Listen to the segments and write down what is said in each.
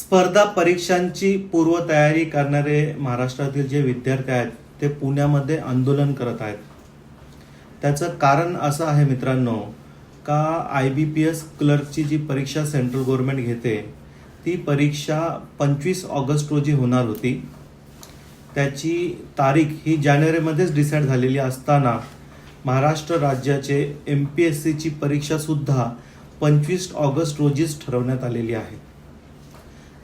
स्पर्धा परीक्षांची पूर्वतयारी करणारे महाराष्ट्रातील जे विद्यार्थी आहेत ते पुण्यामध्ये आंदोलन करत आहेत. त्याचं कारण असं आहे मित्रांनो का आय बी पी एस क्लर्कची जी परीक्षा सेंट्रल गव्हर्नमेंट घेते ती परीक्षा पंचवीस ऑगस्ट रोजी होणार होती. त्याची तारीख ही जानेवारीमध्येच डिसाईड झालेली असताना महाराष्ट्र राज्याचे एम पी एस सीची परीक्षासुद्धा पंचवीस ऑगस्ट रोजीच ठरवण्यात आलेली आहे.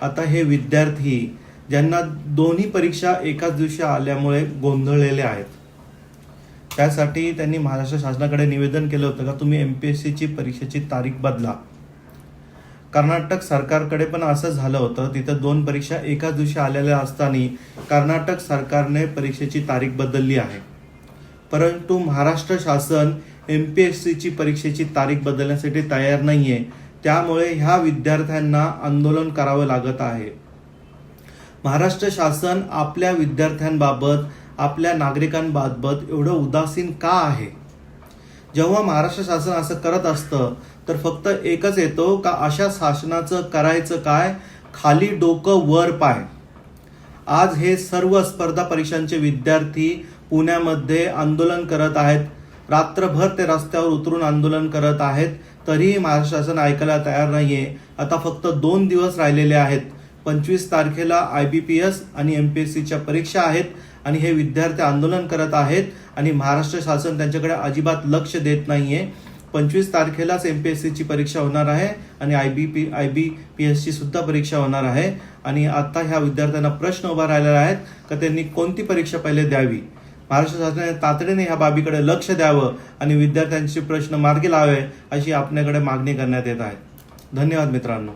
आता हे विद्यार्थी ज्यांना दोन्ही परीक्षा एकाच दिवशी आल्यामुळे गोंधळलेले आहेत. त्यासाठी त्यांनी महाराष्ट्र शासनाकडे निवेदन केलं होतं का तुम्ही एम पी एस सीची परीक्षेची तारीख बदला. कर्नाटक सरकारकडे पण असं झालं होतं. तिथं दोन परीक्षा एकाच दिवशी आलेल्या असताना कर्नाटक सरकारने परीक्षेची तारीख बदलली आहे. परंतु महाराष्ट्र शासन एम पी एस सीची परीक्षेची तारीख बदलण्यासाठी तयार नाही आहे त्यामुळे ह्या विद्यार्थ्यांना आंदोलन करावं लागत आहे. महाराष्ट्र शासन आपल्या विद्यार्थ्यांबाबत आपल्या नागरिकांबाबत एवढं उदासीन का आहे? जेव्हा महाराष्ट्र शासन असं करत असतं तर फक्त एकच येतो का अशा शासनाचं करायचं काय? खाली डोकं वर पाय. आज हे सर्व स्पर्धा परीक्षांचे विद्यार्थी पुण्यामध्ये आंदोलन करत आहेत. रात्रभर ते रस्त्यावर उतरून आंदोलन करत आहेत तरीही महाराष्ट्र शासन ऐकायला तयार नाहीये. आता फक्त दोन दिवस राहिलेले आहेत. पंचवीस तारखेला आय बी पी एस आणि एम पी एस सीच्या परीक्षा आहेत आणि हे विद्यार्थी आंदोलन करत आहेत आणि महाराष्ट्र शासन त्यांच्याकडे अजिबात लक्ष देत नाहीये. पंचवीस तारखेलाच एम पी एस सीची परीक्षा होणार आहे आणि I B P I B P एसची सुद्धा परीक्षा होणार आहे. आणि आता ह्या विद्यार्थ्यांना प्रश्न उभा राहिलेला आहेत का त्यांनी कोणती परीक्षा पहिले द्यावी? महाराष्ट्र शासनाने तातडीने ह्या बाबीकडे लक्ष द्यावं आणि विद्यार्थ्यांचे प्रश्न मार्गी लावे अशी आपल्याकडे मागणी करण्यात येत आहे. धन्यवाद मित्रांनो.